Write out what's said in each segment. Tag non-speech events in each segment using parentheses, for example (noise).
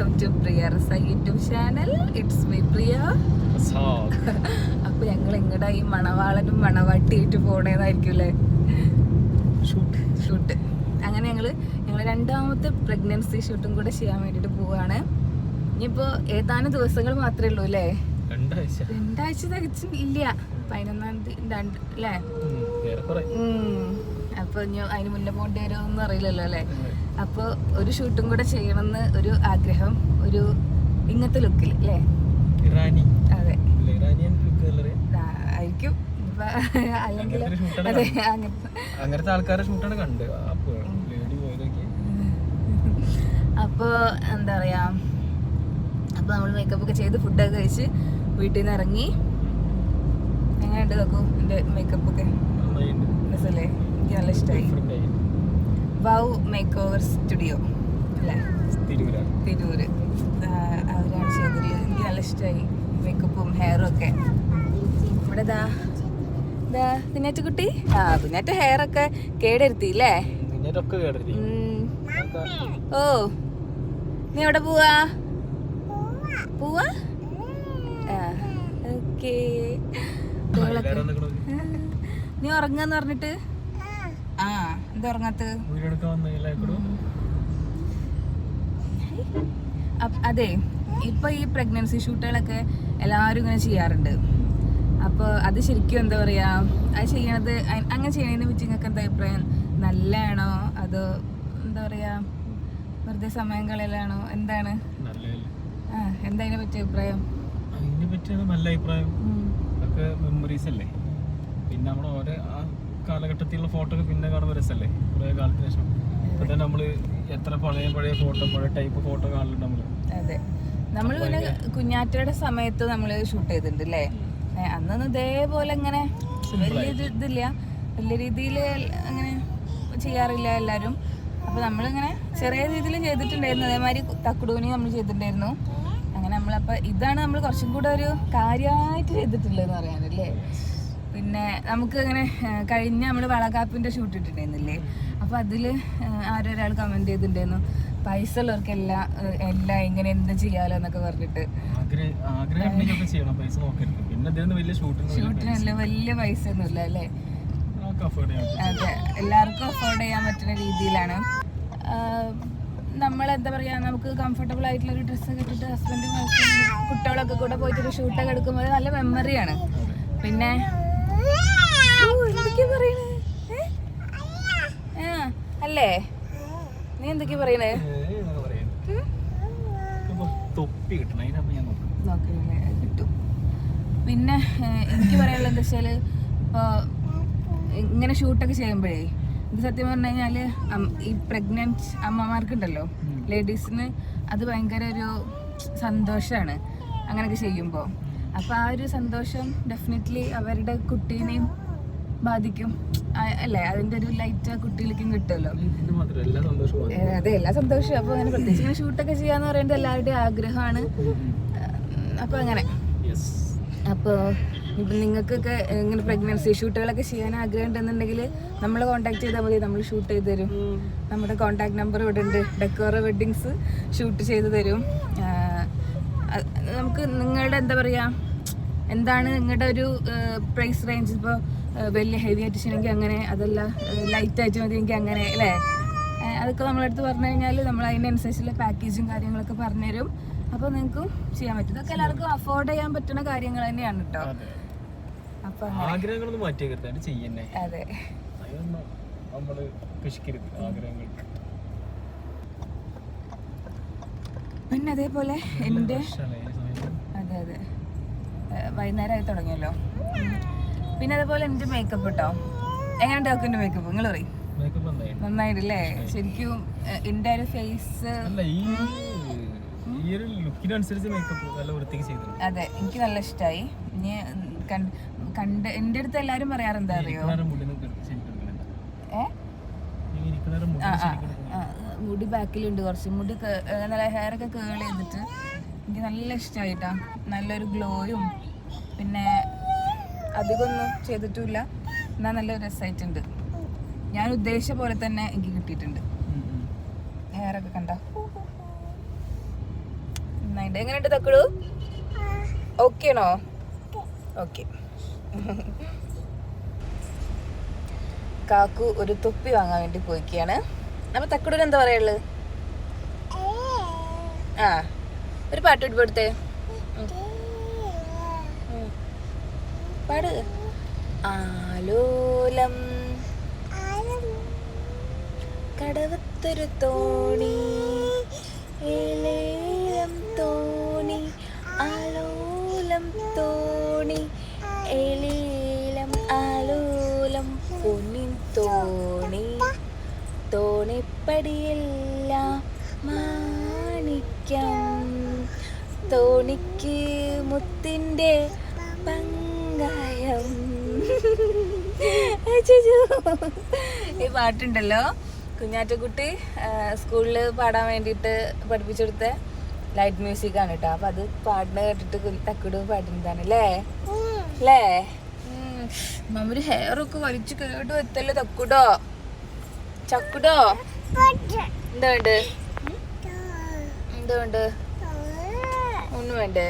Welcome to Priya Rasa YouTube channel it's my Priya അപ്പൊ ഞങ്ങൾ എങ്ങടാ ഈ മണവാളനും മണവാട്ടിയായിട്ട് പോണേതായിരിക്കും അല്ലേ ഷൂട്ട് അങ്ങനെ ഞങ്ങൾ ഞങ്ങൾ രണ്ടാമത്തെ പ്രഗ്നൻസി ഷൂട്ടും കൂടെ ചെയ്യാൻ വേണ്ടിട്ട് പോവാണ്. ഇനിയിപ്പോ ഏതാനും ദിവസങ്ങൾ മാത്രമേ ഉള്ളൂ അല്ലേ? രണ്ടാഴ്ച. രണ്ടാഴ്ച തികച്ചും ഇല്ല. പതിനൊന്നാം തീയതി രണ്ട് അല്ലേ. അപ്പൊ ഇനി അതിന് മുന്നേ പോകേണ്ടി വരുമോന്നും അറിയില്ലല്ലോ അല്ലേ അപ്പോൾ ഒരു ഷൂട്ടും കൂടെ ചെയ്യണമെന്ന് ഒരു ആഗ്രഹം ഒരു ഇങ്ങനത്തെ ലുക്കിൽ അല്ലേ ഇറാനി. അതെ. ആയിരിക്കും. അല്ലെങ്കിൽ അതെ അങ്ങനത്തെ. ആൾക്കാരെ ഷൂട്ടാണ് കണ്ട്. അപ്പൊ ലേഡി പോയതൊക്കെ. അപ്പോൾ എന്താ പറയാ അപ്പോൾ നമ്മൾ മേക്കപ്പ് ഒക്കെ ചെയ്ത് ഫുഡൊക്കെ കഴിച്ച് വീട്ടിൽ നിന്ന് ഇറങ്ങി. എങ്ങനെയുണ്ട് നോക്കൂ എന്റെ മേക്കപ്പ് ഒക്കെ. രസമല്ലേ എനിക്ക് നല്ല ഇഷ്ടമായി. വൗ മേക്ക് ഓവർ സ്റ്റുഡിയോ അല്ലേ. തിരൂര്. അവരാണ് ചെയ്തത് എനിക്ക് നല്ല ഇഷ്ടമായി മേക്കപ്പും ഹെയറും ഒക്കെ. ഇവിടെ ദാ ദാ പിന്നേറ്റ കുട്ടി? ആ പിന്നേറ്റ ഹെയർ ഒക്കെ കേടെടുത്തി അല്ലേ ഓ നീ എവിടെ പോവാ? പോവാ? ഓക്കേ. നീ ഉറങ്ങാന്ന് പറഞ്ഞിട്ട്? ആ അപ്പ- അതെ ഇപ്പൊ ഈ പ്രഗ്നൻസി ഷൂട്ടുകളൊക്കെ എല്ലാവരും ഇങ്ങനെ ചെയ്യാറുണ്ട്. അപ്പോൾ അത് ശരിക്കും എന്താ പറയാ അത് ചെയ്യണത് അങ്ങനെ ചെയ്യണതിനെ പറ്റി നിങ്ങൾക്ക് എന്താ അഭിപ്രായം? നല്ലതാണോ അതോ എന്താ പറയാ വെറുതെ സമയം കളയലാണോ? എന്താണ്? ആ എന്താ അതിനെ പറ്റിയ അഭിപ്രായം? അതിനെ പറ്റിയാണ് നല്ല അഭിപ്രായം. ഒക്കെ മെമ്മറീസ് അല്ലേ? പിന്നെ നമ്മൾ ഓരോ ആ കാലഘട്ടത്തിലുള്ള ഫോട്ടോ ഒക്കെ പിന്നെ കാണുമ്പോൾ രസമല്ലേ കുറേ കാലത്തിന് ശേഷം. തന്നെ നമ്മൾ എത്ര പഴയ പഴയ ഫോട്ടോ പഴയ ടൈപ്പ് ഫോട്ടോ കാണലുണ്ട് നമ്മൾ. അതെ. നമ്മൾ പിന്നെ കുഞ്ഞാറ്റയുടെ സമയത്ത് നമ്മൾ ഷൂട്ട് ചെയ്തിട്ടുണ്ട് അല്ലേ അന്നൊന്നും ഇതേപോലെ ഇങ്ങനെ വലിയ ഇത് ഇതില്ല. വലിയ രീതിയിൽ അങ്ങനെ ചെയ്യാറില്ല എല്ലാവരും അപ്പോൾ നമ്മളിങ്ങനെ ചെറിയ രീതിയിൽ ചെയ്തിട്ടുണ്ടായിരുന്നു. അതേമാതിരി തക്കുടൂനി നമ്മൾ ചെയ്തിട്ടുണ്ടായിരുന്നു. അങ്ങനെ നമ്മളപ്പോൾ ഇതാണ് നമ്മൾ കുറച്ചും കൂടെ ഒരു കാര്യമായിട്ട് ചെയ്തിട്ടുള്ളതെന്ന് പറയാനല്ലേ? പിന്നെ നമുക്ക് ഇങ്ങനെ കഴിഞ്ഞ നമ്മൾ വളകാപ്പിന്റെ ഷൂട്ട് ഇട്ടിട്ടുണ്ടായിരുന്നില്ലേ? അപ്പോൾ അതിൽ ആരൊരാൾ കമന്റ് ചെയ്തിട്ടുണ്ടായിരുന്നു പൈസ ഉള്ളവർക്ക് എല്ലാം എല്ലാം എങ്ങനെ എന്ത് ചെയ്യാലോ എന്നൊക്കെ പറഞ്ഞിട്ട്. ഷൂട്ടിനല്ല വലിയ പൈസ. ഒന്നുമില്ല അല്ലേ? അതെ എല്ലാവർക്കും അഫോർഡ് ചെയ്യാൻ പറ്റുന്ന രീതിയിലാണ്. നമ്മൾ എന്താ പറയാ നമുക്ക് കംഫർട്ടബിൾ ആയിട്ടുള്ള ഒരു ഡ്രസ്സ് ഇട്ടിട്ട് ഹസ്ബൻഡും കുട്ടികളൊക്കെ കൂടെ പോയിട്ട് ഒരു ഷൂട്ടൊക്കെ എടുക്കുമ്പോൾ നല്ല മെമ്മറിയാണ് പിന്നെ എന്തൊക്കെയാ പറയണേ? അല്ലേ? നീ എന്തൊക്കെയാ പറയണേ? കിട്ടും. പിന്നെ എനിക്ക് പറയാനുള്ളത് എന്താ വെച്ചാൽ ഇപ്പോൾ ഇങ്ങനെ ഷൂട്ടൊക്കെ ചെയ്യുമ്പോഴേ ഇത് സത്യം പറഞ്ഞു കഴിഞ്ഞാൽ ഈ പ്രഗ്നന്റ് അമ്മമാർക്കുണ്ടല്ലോ ലേഡീസിന് അത് ഭയങ്കര ഒരു സന്തോഷമാണ് അങ്ങനെയൊക്കെ ചെയ്യുമ്പോൾ അപ്പോൾ ആ ഒരു സന്തോഷം ഡെഫിനറ്റ്ലി അവരുടെ കുട്ടീനെയും ബാധിക്കും. അല്ലേ? അതിന്റെ ഒരു ലൈറ്റ് കുട്ടികൾക്കും കിട്ടുമല്ലോ. അതെ എല്ലാ സന്തോഷവും. അപ്പൊ അങ്ങനെ പ്രത്യേകിച്ച് ഇങ്ങനെ ഷൂട്ടൊക്കെ ചെയ്യാന്ന് പറയുന്നത് എല്ലാവരുടെയും ആഗ്രഹമാണ്. അപ്പൊ അങ്ങനെ. അപ്പോൾ ഇപ്പം നിങ്ങൾക്കൊക്കെ ഇങ്ങനെ പ്രഗ്നൻസി ഷൂട്ടുകളൊക്കെ ചെയ്യാൻ ആഗ്രഹം ഉണ്ടെന്നുണ്ടെങ്കിൽ നമ്മൾ കോൺടാക്ട് ചെയ്താൽ മതി. നമ്മൾ ഷൂട്ട് ചെയ്ത് തരും. നമ്മുടെ കോൺടാക്ട് നമ്പർ ഇവിടെ ഉണ്ട്. ഡെക്കോറ വെഡ്ഡിങ്സ് ഷൂട്ട് ചെയ്ത് തരും. നമുക്ക് നിങ്ങളുടെ എന്താ പറയുക എന്താണ് നിങ്ങളുടെ ഒരു പ്രൈസ് റേഞ്ച് ഇപ്പോൾ വലിയ ഹെവി ആയിട്ട് ചെയ്യണമെങ്കിൽ അങ്ങനെ അതല്ല ലൈറ്റ് ആയിട്ട് മതിയെങ്കിൽ അങ്ങനെ അല്ലേ? അതൊക്കെ നമ്മളടുത്ത് പറഞ്ഞു കഴിഞ്ഞാൽ നമ്മൾ അതിനനുസരിച്ചുള്ള പാക്കേജും കാര്യങ്ങളൊക്കെ പറഞ്ഞുതരും അപ്പോൾ നിങ്ങൾക്കും ചെയ്യാൻ പറ്റും. ഇതൊക്കെ എല്ലാവർക്കും അഫോർഡ് ചെയ്യാൻ പറ്റുന്ന കാര്യങ്ങൾ തന്നെയാണ് കേട്ടോ ആഗ്രഹങ്ങളൊന്നും അത് ചെയ്യന്നെ. അതെ. അതൊന്നും നമ്മൾ പിശിക്കരുത് ആഗ്രഹങ്ങൾ പിന്നെ അതേപോലെ എന്റെ അതെ അതെ. വൈകുന്നേരമായി തുടങ്ങിയല്ലോ. പിന്നെ അതുപോലെ എന്റെ മേക്കപ്പ് കേട്ടോ എങ്ങനെ ഡോക്കിന്റെ മേക്കപ്പ് നിങ്ങൾ പറയും. നന്നായിട്ടില്ലേ? ശരിക്കും എന്റെ എന്റെ ഒരു ഫേസ് അതെ എനിക്ക് നല്ല ഇഷ്ടമായി ഇനി കണ്ട് എന്റെ എന്റെ അടുത്ത് എല്ലാരും പറയാറെന്താ അറിയോ? മുടി ബാക്കിലുണ്ട് കുറച്ച്. മുടി നല്ല ഹെയർ ഒക്കെ കേൾ ചെയ്തിട്ട് എനിക്ക് നല്ല ഇഷ്ടമായിട്ടാ നല്ലൊരു ഗ്ലോയും അധികമൊന്നും ചെയ്തിട്ടുമില്ല. എന്നാൽ നല്ല രസമായിട്ടുണ്ട് ഞാൻ ഉദ്ദേശിച്ച പോലെ തന്നെ എനിക്ക് കിട്ടിയിട്ടുണ്ട്. ഹെയറൊക്കെ കണ്ട? നന്നായിട്ട് എങ്ങനെയുണ്ട് ഓക്കെ ആണോ? ഓക്കെ കാക്കു ഒരു തൊപ്പി വാങ്ങാൻ വേണ്ടി പോയിക്കാണ് അപ്പൊ തക്കുടൂര് എന്താ പറയുള്ളു ആ ഒരു പാട്ട് ഇട്ട് പാട്. ആലോലം. കടവത്തൊരു തോണി. ഏലേലം തോണി. ആലോലം തോണി. ഏലേലം ആലോലം പൊന്നിൻ തോണി. തോണിപ്പടിയെല്ലാം മാണിക്യം. തോണിക്ക് മുത്തിന്റെ. (laughs) ഈ പാട്ടുണ്ടല്ലോ. കുഞ്ഞാറ്റക്കുട്ടി സ്കൂളിൽ പാടാൻ വേണ്ടിയിട്ട് പഠിപ്പിച്ചെടുത്ത ലൈറ്റ് മ്യൂസിക് ആണ് കേട്ടോ അപ്പൊ അത് പാടുന്ന കേട്ടിട്ട് തക്കിട് പാടുന്നതാണ് അല്ലേ അല്ലേ മമ്മര് ഹെയർ ഒക്കെ വലിച്ചു കേട്ടു എത്തല്ലോ തക്കുടോ? ചക്കുടോ? എന്താ വേണ്ട എന്താ വേണ്ട ഒന്നും വേണ്ടേ?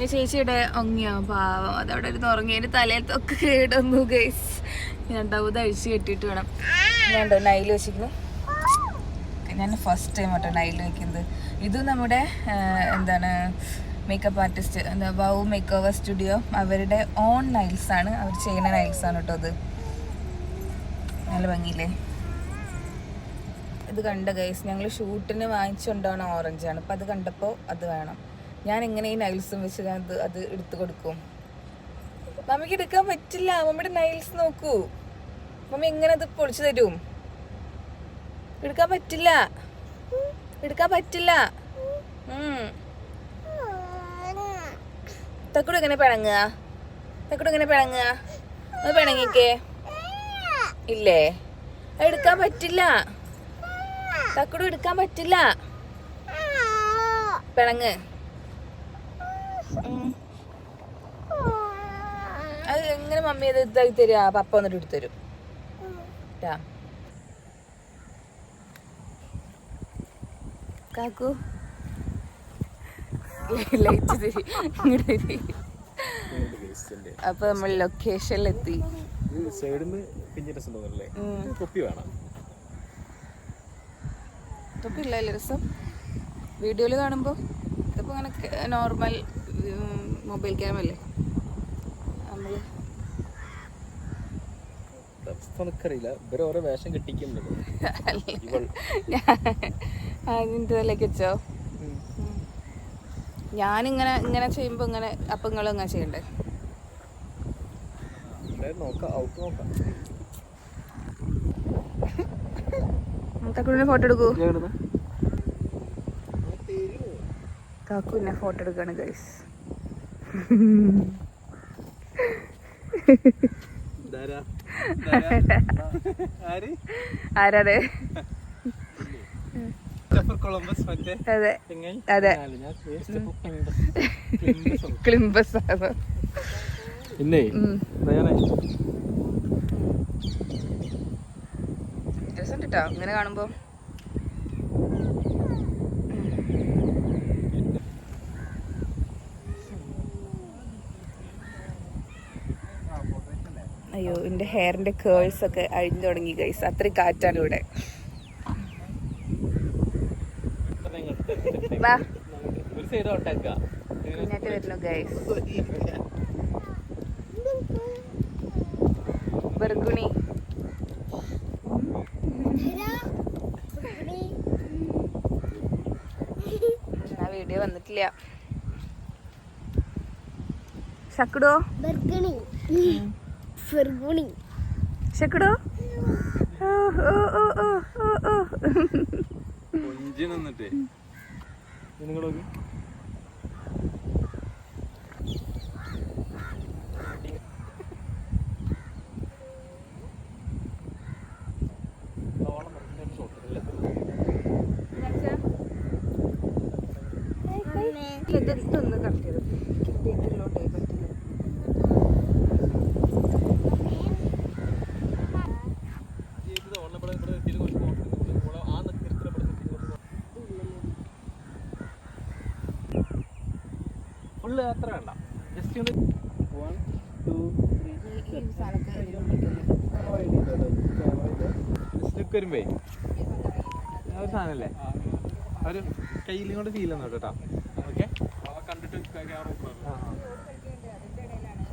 ഈ ചേച്ചിയുടെ ഒങ്ങിയോ പാവം. അതവിടെ ഇരുന്ന് ഉറങ്ങി. എന്റെ തലയത്തൊക്കെ കേടുന്നു ഗൈസ് രണ്ടാമത് അഴിച്ചു കെട്ടിയിട്ട് വേണം. ഞാൻ നൈൽ വെച്ചിരിക്കുന്നു. ഞാൻ ഫസ്റ്റ് ടൈം കേട്ടോ നൈൽ വയ്ക്കുന്നത് ഇത് നമ്മുടെ എന്താണ് മേക്കപ്പ് ആർട്ടിസ്റ്റ് എന്താ വൗ മേക്ക് ഓവർ സ്റ്റുഡിയോ അവരുടെ ഓൺ നൈൽസ് ആണ്. അവർ ചെയ്യുന്ന നൈൽസ് ആണ് കേട്ടോ അത് നല്ല ഭംഗിയില്ലേ? ഇത് കണ്ട ഗൈസ് ഞങ്ങൾ ഷൂട്ടിന് വാങ്ങിച്ചുകൊണ്ടാണ് ഓറഞ്ചാണ് അപ്പം അത് കണ്ടപ്പോൾ അത് വേണം. ഞാൻ എങ്ങനെ ഈ നൈൽസും വെച്ച് ഞാൻ അത് എടുത്തു കൊടുക്കും? മമ്മിക്ക് എടുക്കാൻ പറ്റില്ല. മമ്മിയുടെ നൈൽസ് നോക്കൂ. മമ്മി എങ്ങനെ അത് പൊളിച്ചു തരും? എടുക്കാൻ പറ്റില്ല. എടുക്കാൻ പറ്റില്ല. തക്കൂടെ എങ്ങനെ പിണങ്ങുക? തക്കൂടെ എങ്ങനെ പിണങ്ങുക? അത് പിണങ്ങിക്കേ. ഇല്ലേ? എടുക്കാൻ പറ്റില്ല. തക്കൂടെ എടുക്കാൻ പറ്റില്ല. പിണങ്ങ്. എങ്ങനെ മമ്മി അത് ഇതാക്കി തരിക പപ്പ വന്നിട്ട് എടുത്തു തരും. ട്ടാ. കാക്കു. ലൈറ്റ് തരി. ഇങ്ങോട്ട് തരി. അപ്പൊ നമ്മൾ ലൊക്കേഷനിലെത്തി. തൊപ്പില്ല രസം വീഡിയോയിൽ കാണുമ്പോൾ ഇതിപ്പോൾ അങ്ങനെ നോർമൽ മൊബൈൽ ക്യാമല്ലേ നമ്മൾ എനിക്കറിയില്ല ഇവരെ ഓരോ വേഷം കെട്ടിക്കുന്നുണ്ട്. വെച്ചോ? ഞാനിങ്ങനെ ഇങ്ങനെ ചെയ്യുമ്പോൾ ഇങ്ങനെ അപ്പം നിങ്ങൾ അങ്ങനെ ചെയ്യണ്ടേ? തക്കുവിനെ ഫോട്ടോ എടുക്കൂ. കാക്കുവിനെ ഫോട്ടോ എടുക്കാണ് ഗൈസ് ആരാതെ അതെ. അതെ. ഞാൻ ക്ലിംബസ് രസമുണ്ട് കേട്ടോ ഇങ്ങനെ കാണുമ്പോൾ അയ്യോ എന്റെ ഹെയറിന്റെ കേൾസ് ഒക്കെ അഴിഞ്ഞു തുടങ്ങി ഗൈസ് അത്രയും കാറ്റാണ് ഇവിടെ. വരുന്നു ഗൈസ് ബർഗുണി. ആ വീഡിയോ വന്നിട്ടില്ല. ശക്കുടോ ബർഗണി. ഫെർഗുണി ശക്കുടോ ഓ ഓ ഓ ഓ ഓ ഓ കൊഞ്ചി നിന്നിട്ട്. നിങ്ങളൊക്കെ ഇതൊന്ന് കറക്റ്റ് ചെയ്ത്? ബേക്കിലോട്ടേ ഫുള്ള് അത്ര വേണ്ട. ജസ്റ്റ് ഒന്ന് വൺ ടു? ജസ്റ്റ് വരുമ്പേ. ഒരു സാധനല്ലേ? ആ ഒരു കയ്യിലും കൊണ്ട് ഫീൽ ചെയ്യുന്നു കേട്ടോ. ഓക്കെ കണ്ടിട്ട്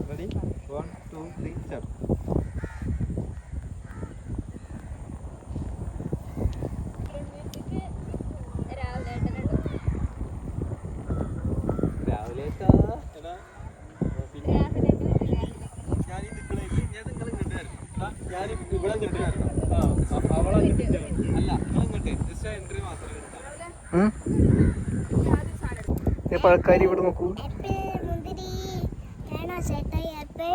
ready one two three start രാവിലെ എത്താ എടാ പിന്നെ ഞാൻ ഈ നിക്കണേക്ക് ഞാൻ നിങ്ങളെ ഇങ്ങോട്ട് വരണം. ആ, ഞാൻ ഇവിടെ ഇങ്ങോട്ട് വരണം. ആ, അ- അവളെ അങ്ങോട്ട് ചെല്ലണം. അല്ല നിങ്ങൾ ഇങ്ങോട്ട് ജസ്റ്റ് എൻട്രി മാത്രമേ പഴക്കാരി ഇവിടെ നോക്കൂ. ആപ്പിൾ മുന്തിരി. വേണോ ചേട്ടായി ആപ്പിൾ?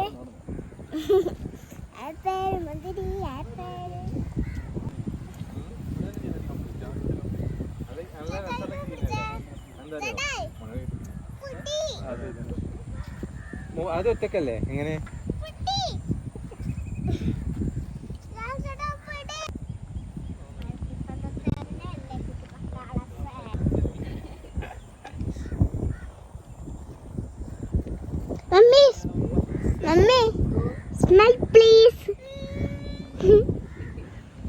ആപ്പിൾ മുന്തിരി ആപ്പിൾ. ചേട്ടായി കുട്ടി അത് ഒറ്റക്കല്ലേ? എങ്ങനെ കുട്ടി ഞാൻ ചേട്ടാ കുട്ടി മമ്മി മമ്മി സ്മെൽ പ്ലീസ്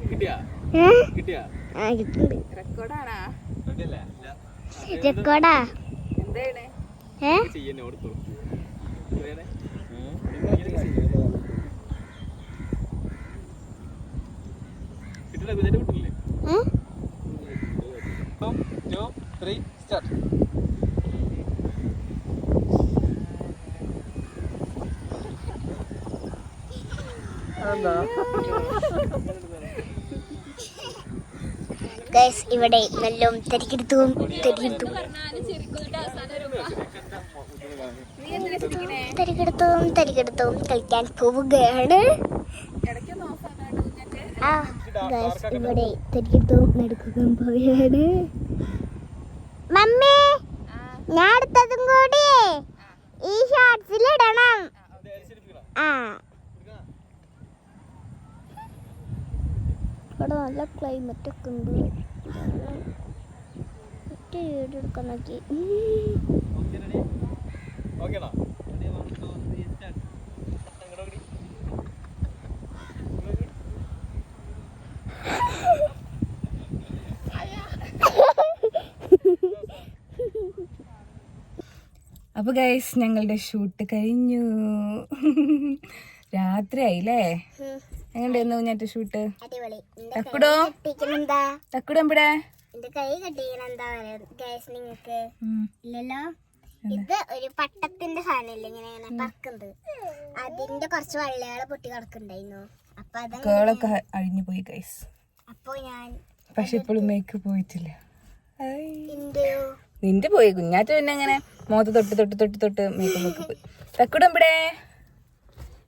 കിട്ടിയാ? കിട്ടിയാ? ആ കിട്ടുന്നുണ്ട് റെക്കോർഡാണാ റെഡിയല്ലേ റെക്കോർഡാ ഏ? കിട്ടില്ല ഇതിന്റെ കിട്ടില്ലേ? ടു ത്രീ സ്റ്റാർട്ട് ഇവിടെ നല്ല തിരക്കെടുത്തും തിരക്കെടുത്തും തിരക്കെടുത്തും തിരക്കെടുത്തും കളിക്കാൻ പോവുകയാണ്. ആ ഇവിടെ തിരക്കെടുത്തും നടക്കുകയും പോവുകയാണ്. മമ്മി ഞാൻ എടുത്തതും കൂടി. ഈ ഷോർട്സിൽ ഇടണം. ആ. ഇവിടെ നല്ല ക്ലൈമറ്റ് ഒക്കെ ഉണ്ട്. മറ്റേ വീട് എടുക്കാൻ നോക്കി. ഓക്കേണോ ready one two three start അങ്ങോട്ട് അപ്പൊ ഗൈസ് ഞങ്ങളുടെ ഷൂട്ട് കഴിഞ്ഞു. രാത്രിയായില്ലേ? എങ്ങനെയായിരുന്നു ഞാൻ ഷൂട്ട്? ഇട്ട് തക്കുടോ? തക്കുടോ എവിടെ? കൈ കെട്ടിക്കണെന്താ ഗൈസ് നിങ്ങക്ക്. ഇല്ലല്ലോ? ഇത് ഒരു പട്ടത്തിന്റെ സാധനല്ലേ ഇങ്ങനെ ഇങ്ങനെ പറക്കുന്നത്. അതിന്റെ കുറച്ച് വള്ളികളെ പൊട്ടി കിടക്കുന്നുണ്ടായിരുന്നു. അപ്പൊ കേളൊക്കെ അഴിഞ്ഞു പോയി ഗൈസ് അപ്പൊ ഞാൻ പക്ഷെ ഇപ്പോഴും മേക്ക് പോയിട്ടില്ല. നിന്റെ പോയി. കുഞ്ഞാറ്റ പിന്നെ അങ്ങനെ മോത്ത് തൊട്ട് തൊട്ട് തൊട്ട് തൊട്ട് മേക്കപ്പ് മേക്ക് പോയി. തക്കുടം ഇവിടെ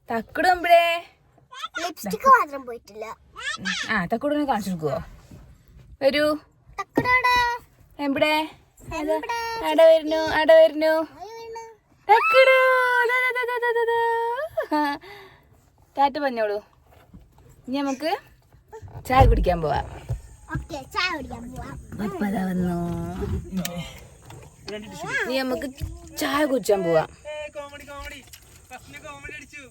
തക്കുടം ഇവിടെ ലിപ്സ്റ്റിക് മാത്രം പോയിട്ടില്ല. ആ തക്കുടനെ കാണിച്ചു കൊടുക്കുവോ? വരൂ. തക്കടോടെ. എവിടെ? അട വരുന്നു അട വരുന്നു. തക്കുടു. ടാറ്റ പറഞ്ഞോളൂ. ഇനി നമുക്ക് ചായ കുടിക്കാൻ പോവാ. ഓക്കെ ചായ കുടിക്കാൻ പോവാം. ഇപ്പൊ അതാ വന്നു. ഇനി നമുക്ക് ചായ കുടിച്ചാൻ പോവാ. കോമഡി കോമഡി കോമഡി അടിച്ചു.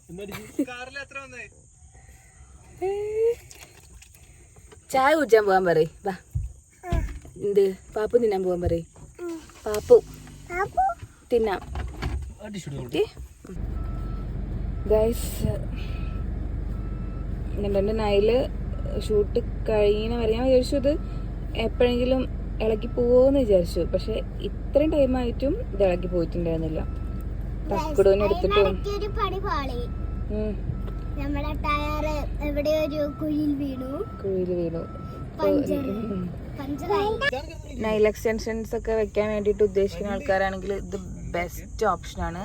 കാറിൽ എത്ര വന്നേ? ചായ കുടിച്ചാൻ പോകാൻ പറയ്. വാ. എന്ത്? പാപ്പു തിന്നാൻ പോകാൻ പറയ്. പാപ്പു. തിന്നാം. ഗൈസ് എന്റെ നൈൽ ഷൂട്ട് കഴിയണ വരെ ഞാൻ വിചാരിച്ചു ഇത് എപ്പോഴെങ്കിലും ഇളക്കി പോവോന്ന് വിചാരിച്ചു. പക്ഷെ ഇത്രയും ടൈമായിട്ടും ഇത് ഇളക്കി പോയിട്ടുണ്ടായിരുന്നില്ല. തക്കുടൂനെ നമ്മുടെ ടയർ എവിടെ ഒരു കുഴിയിൽ വീണു. കുഴിയിൽ വീണു. നൈൽ എക്സ്റ്റൻഷൻസ് ഒക്കെ വെക്കാൻ വേണ്ടിട്ട് ഉദ്ദേശിക്കുന്ന ആൾക്കാരാണെങ്കിൽ ഇത് ബെസ്റ്റ് ഓപ്ഷൻ ആണ്.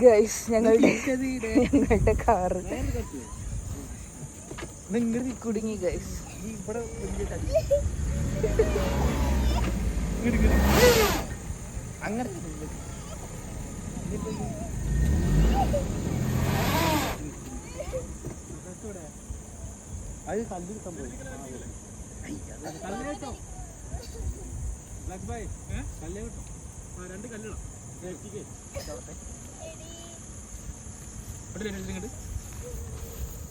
ഗൈസ് ഞങ്ങളുടെ ഞങ്ങളുടെ കാറ് കുടുങ്ങി ഗൈസ് (laughs) അങ്ങനെ അത് കല്ല് സംഭവിക്കും കല്ല് കേട്ടോ? Black bye. കല്ല് കേട്ടോ? ആ രണ്ട് കല്ലിടാം.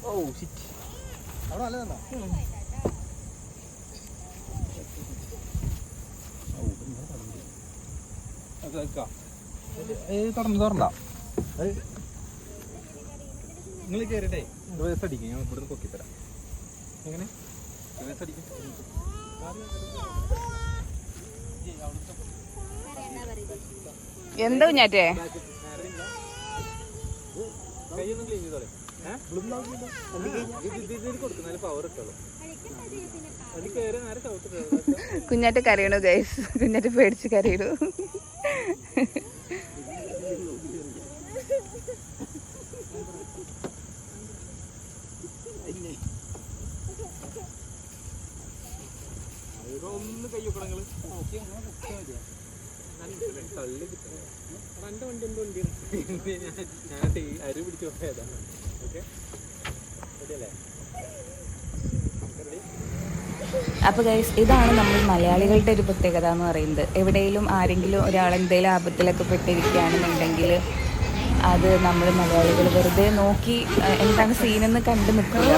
ഓ സിറ്റ് അവിടെ നല്ലതാണോ തുറന്ന് തുറണ്ട നിങ്ങൾ കയറിട്ടെ റിവേഴ്സ് അടിക്കും. ഞാൻ ഇവിടുന്ന് പൊക്കിത്തരാം എങ്ങനെ? അടിക്കും. എന്താ കുഞ്ഞാറ്റേ? കൈയൊന്നും ക്ലീൻ ചെയ്തോളെ. കുഞ്ഞാറ്റ കരയണു ഗൈസ് കുഞ്ഞാറ്റ പേടിച്ച് കരയണു. ഒന്ന് മതിയാ തള്ളി കിട്ടണേ വണ്ടി ഞാൻ അരി പിടിച്ചു പോയതാണ് ഓക്കെ റെഡിയല്ലേ റെഡി അപ്പൊ ഗൈസ് ഇതാണ് നമ്മൾ മലയാളികളുടെ ഒരു പ്രത്യേകത എന്ന് പറയുന്നത്. എവിടെയെങ്കിലും ആരെങ്കിലും ഒരാൾ എന്തെങ്കിലും ആപത്തിലൊക്കെ പെട്ടിരിക്കുകയാണെന്നുണ്ടെങ്കിൽ അത് നമ്മൾ മലയാളികൾ വെറുതെ നോക്കി എന്താണ് സീനെന്ന് കണ്ട് നിൽക്കുക.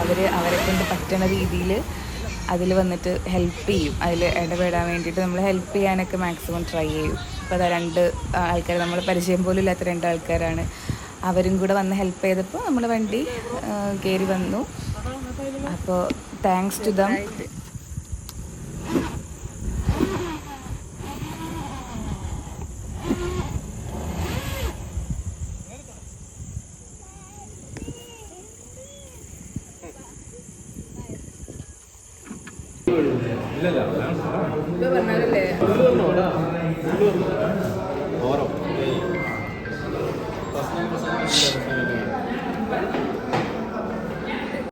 അവർ അവരെ കൊണ്ട് പറ്റണ രീതിയിൽ അതിൽ വന്നിട്ട് ഹെൽപ്പ് ചെയ്യും. അതിൽ ഇടപെടാൻ വേണ്ടിയിട്ട് നമ്മൾ ഹെൽപ്പ് ചെയ്യാനൊക്കെ മാക്സിമം ട്രൈ ചെയ്യും. അപ്പോൾ അതാ രണ്ട് ആൾക്കാർ നമ്മൾ പരിചയം പോലും ഇല്ലാത്ത രണ്ട് ആൾക്കാരാണ്. അവരും കൂടെ വന്ന് ഹെൽപ്പ് ചെയ്തപ്പോൾ നമ്മൾ വണ്ടി കയറി വന്നു. അപ്പോൾ താങ്ക്സ് ടു ദം